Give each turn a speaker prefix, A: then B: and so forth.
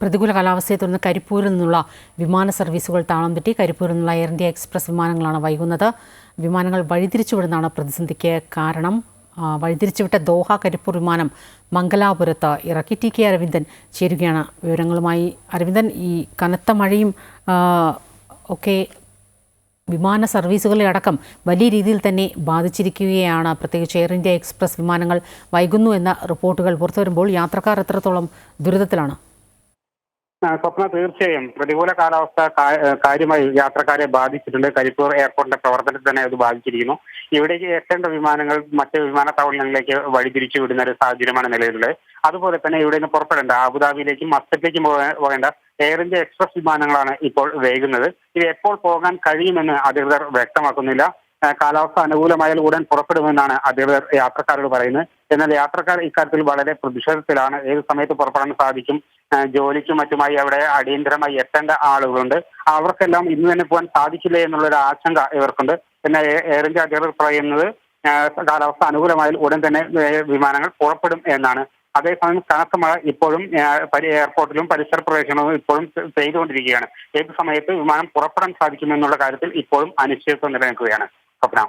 A: പ്രതികൂല കാലാവസ്ഥയെ തുടർന്ന് കരിപ്പൂരിൽ നിന്നുള്ള വിമാന സർവീസുകൾ താളം തെറ്റി. കരിപ്പൂരിൽ നിന്നുള്ള എയർ ഇന്ത്യ എക്സ്പ്രസ് വിമാനങ്ങളാണ് വൈകുന്നത്. വിമാനങ്ങൾ വഴിതിരിച്ചുവിടുന്നതാണ് പ്രതിസന്ധിക്ക് കാരണം. വഴിതിരിച്ചുവിട്ട ദോഹ കരിപ്പൂർ വിമാനം മംഗലാപുരത്ത് ഇറക്കി. ടി കെ അരവിന്ദൻ ചേരുകയാണ് വിവരങ്ങളുമായി. അരവിന്ദൻ ഈ കനത്ത മഴയും ഒക്കെ വിമാന സർവീസുകളെ അടക്കം വലിയ രീതിയിൽ തന്നെ ബാധിച്ചിരിക്കുകയാണ്. പ്രത്യേകിച്ച് എയർ ഇന്ത്യ എക്സ്പ്രസ് വിമാനങ്ങൾ വൈകുന്നു എന്ന റിപ്പോർട്ടുകൾ പുറത്തുവരുമ്പോൾ യാത്രക്കാർ എത്രത്തോളം ദുരിതത്തിലാണ്?
B: സ്വപ്ന തീർച്ചയായും. പ്രതികൂല കാലാവസ്ഥ കാര്യമായി യാത്രക്കാരെ ബാധിച്ചിട്ടുണ്ട്. കരിപ്പൂർ എയർപോർട്ടിന്റെ പ്രവർത്തനത്തെ തന്നെ അത് ബാധിച്ചിരിക്കുന്നു. ഇവിടേക്ക് എത്തേണ്ട വിമാനങ്ങൾ മറ്റ് വിമാനത്താവളങ്ങളിലേക്ക് വഴിതിരിച്ചു വിടുന്ന ഒരു സാഹചര്യമാണ് നിലവിലുള്ളത്. അതുപോലെ തന്നെ ഇവിടെ നിന്ന് പുറപ്പെടേണ്ട അബുദാബിയിലേക്കും മസ്കറ്റിലേക്കും പോകേ- പോകേണ്ട എയർ ഇന്ത്യ എക്സ്പ്രസ് വിമാനങ്ങളാണ് ഇപ്പോൾ വേഗുന്നത് ഇത് എപ്പോൾ പോകാൻ കഴിയുമെന്ന് അധികൃതർ വ്യക്തമാക്കുന്നില്ല. കാലാവസ്ഥ അനുകൂലമായാൽ ഉടൻ പുറപ്പെടുമെന്നാണ് അധികൃതർ യാത്രക്കാരോട് പറയുന്നത്. എന്നാൽ യാത്രക്കാർ ഇക്കാര്യത്തിൽ വളരെ പ്രതിഷേധത്തിലാണ്. ഏത് സമയത്ത് പുറപ്പെടാൻ സാധിക്കും ജോലിക്കും മറ്റുമായി അവിടെ അടിയന്തരമായി എത്തേണ്ട ആളുകളുണ്ട്. അവർക്കെല്ലാം ഇന്ന് തന്നെ പോകാൻ സാധിക്കില്ല എന്നുള്ളൊരു ആശങ്ക ഇവർക്കുണ്ട്. എന്നാൽ എയർ ഇന്ത്യ അധികൃതർ പറയുന്നത് കാലാവസ്ഥ അനുകൂലമായാൽ ഉടൻ തന്നെ വിമാനങ്ങൾ പുറപ്പെടും എന്നാണ്. അതേസമയം കനത്ത മഴ ഇപ്പോഴും എയർപോർട്ടിലും പരിസര പ്രദേശങ്ങളും ഇപ്പോഴും പെയ്തുകൊണ്ടിരിക്കുകയാണ്. ഏത് സമയത്ത് വിമാനം പുറപ്പെടാൻ സാധിക്കുമെന്നുള്ള കാര്യത്തിൽ ഇപ്പോഴും അനിശ്ചിതത്വം നിലനിൽക്കുകയാണ്. സ്വപ്ന